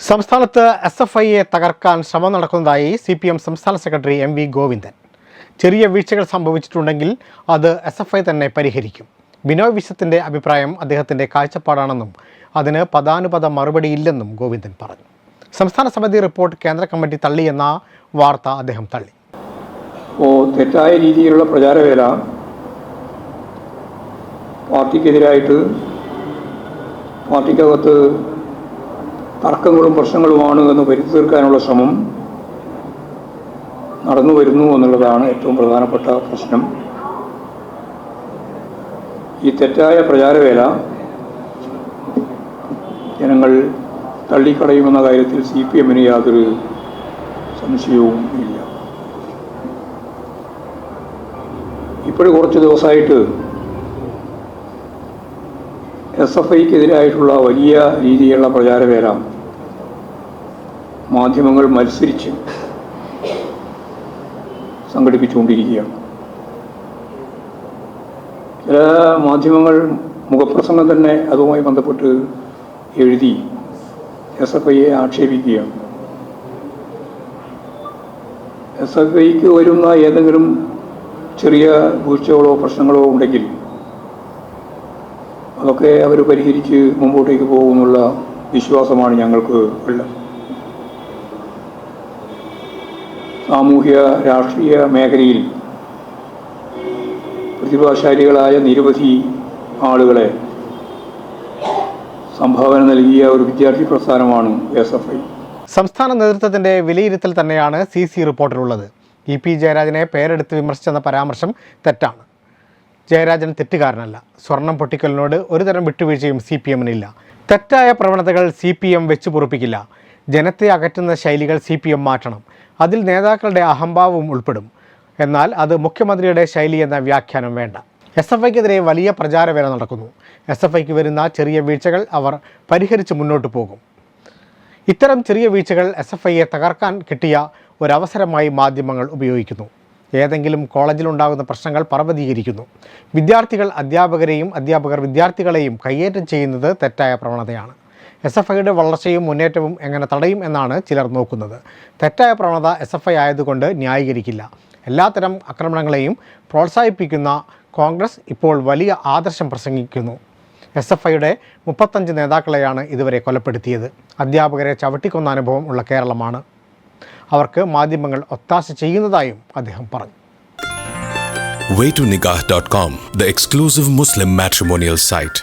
സംസ്ഥാനത്ത് S F ഐയെ തകർക്കാൻ ശ്രമം നടക്കുന്നതായി സി പി എം സംസ്ഥാന സെക്രട്ടറി എം വി ഗോവിന്ദൻ. ചെറിയ വീഴ്ചകൾ സംഭവിച്ചിട്ടുണ്ടെങ്കിൽ അത് എസ് എഫ് ഐ തന്നെ പരിഹരിക്കും. ബിനോയ് വിശ്വത്തിന്റെ അഭിപ്രായം അദ്ദേഹത്തിന്റെ കാഴ്ചപ്പാടാണെന്നും അതിന് പദാനുപത മറുപടിയില്ലെന്നും ഗോവിന്ദൻ പറഞ്ഞു. സംസ്ഥാന സമിതി റിപ്പോർട്ട് കേന്ദ്ര കമ്മിറ്റി തള്ളിയെന്ന വാർത്ത അദ്ദേഹം തള്ളി. ഓ തെറ്റായ രീതിയിലുള്ള പ്രചാരവേല പാർട്ടിക്കെതിരായിട്ട് പാർട്ടിക്കകത്ത് തർക്കങ്ങളും പ്രശ്നങ്ങളുമാണ് എന്ന് വരുത്തി തീർക്കാനുള്ള ശ്രമം നടന്നു വരുന്നു എന്നുള്ളതാണ് ഏറ്റവും പ്രധാനപ്പെട്ട പ്രശ്നം. ഈ തെറ്റായ പ്രചാരവേല ജനങ്ങൾ തള്ളിക്കളയുമെന്ന കാര്യത്തിൽ സി പി എമ്മിന് യാതൊരു സംശയവും ഇല്ല. ഇപ്പോഴും കുറച്ച് ദിവസമായിട്ട് എസ് എഫ് ഐക്കെതിരായിട്ടുള്ള വലിയ രീതിയിലുള്ള പ്രചാരവേല മാധ്യമങ്ങൾ മത്സരിച്ച് സംഘടിപ്പിച്ചുകൊണ്ടിരിക്കുകയാണ്. ചില മാധ്യമങ്ങൾ മുഖപ്രസംഗം തന്നെ അതുമായി ബന്ധപ്പെട്ട് എഴുതി എസ് എഫ് ഐയെ ആക്ഷേപിക്കുകയാണ്. എസ് എഫ് ഐക്ക് വരുന്ന ഏതെങ്കിലും ചെറിയ വീഴ്ചകളോ പ്രശ്നങ്ങളോ ഉണ്ടെങ്കിൽ അതൊക്കെ അവർ പരിഹരിച്ച് മുമ്പോട്ടേക്ക് പോകുമെന്നുള്ള വിശ്വാസമാണ് ഞങ്ങൾക്ക് ഉള്ളത്. സാമൂഹ്യ രാഷ്ട്രീയ മേഖലയിൽ പ്രതിഭാശാലികളായ നിരവധി ആളുകളെ സംഭാവന നൽകിയ ഒരു വിദ്യാർത്ഥി പ്രസ്ഥാനമാണ് എസ് എഫ് ഐ. സംസ്ഥാന നേതൃത്വത്തിന്റെ വിലയിരുത്തൽ തന്നെയാണ് സി സി റിപ്പോർട്ടിലുള്ളത്. ഇ പി ജയരാജനെ പേരെടുത്ത് വിമർശിച്ചെന്ന പരാമർശം തെറ്റാണ്. ജയരാജൻ തെറ്റുകാരനല്ല. സ്വർണം പൊട്ടിക്കലിനോട് ഒരുതരം വിട്ടുവീഴ്ചയും സി പി എമ്മിനില്ല. തെറ്റായ പ്രവണതകൾ സി പി എം വെച്ചു പൊറുപ്പിക്കില്ല. ജനത്തെ അകറ്റുന്ന ശൈലികൾ സി പി എം മാറ്റണം. അതിൽ നേതാക്കളുടെ അഹംഭാവവും ഉൾപ്പെടും. എന്നാൽ അത് മുഖ്യമന്ത്രിയുടെ ശൈലി എന്ന വ്യാഖ്യാനം വേണ്ട. എസ് എഫ് ഐക്കെതിരെ വലിയ പ്രചാരവേല നടക്കുന്നു. എസ് എഫ് ഐക്ക് വരുന്ന ചെറിയ വീഴ്ചകൾ അവർ പരിഹരിച്ച് മുന്നോട്ട് പോകും. ഇത്തരം ചെറിയ വീഴ്ചകൾ എസ് എഫ് ഐയെ തകർക്കാൻ കിട്ടിയ ഒരവസരമായി മാധ്യമങ്ങൾ ഉപയോഗിക്കുന്നു. ഏതെങ്കിലും കോളേജിലുണ്ടാകുന്ന പ്രശ്നങ്ങൾ പർവതീകരിക്കുന്നു. വിദ്യാർത്ഥികൾ അധ്യാപകരെയും അധ്യാപകർ വിദ്യാർത്ഥികളെയും കയ്യേറ്റം ചെയ്യുന്നത് തെറ്റായ പ്രവണതയാണ്. എസ് എഫ് ഐയുടെ വളർച്ചയും മുന്നേറ്റവും എങ്ങനെ തടയും എന്നാണ് ചിലർ നോക്കുന്നത്. തെറ്റായ പ്രവണത എസ് എഫ് ഐ ആയതുകൊണ്ട് ന്യായീകരിക്കില്ല. എല്ലാത്തരം ആക്രമണങ്ങളെയും പ്രോത്സാഹിപ്പിക്കുന്ന കോൺഗ്രസ് ഇപ്പോൾ വലിയ ആദർശം പ്രസംഗിക്കുന്നു. എസ് എഫ് ഐയുടെ മുപ്പത്തഞ്ച് നേതാക്കളെയാണ് ഇതുവരെ കൊലപ്പെടുത്തിയത്. അധ്യാപകരെ ചവിട്ടിക്കൊന്ന അനുഭവം ഉള്ള കേരളമാണ്. അവർക്ക് മാധ്യമങ്ങൾ ഒത്താശ ചെയ്യുന്നതായും അദ്ദേഹം പറഞ്ഞു waytonikah.com, the exclusive Muslim matrimonial site.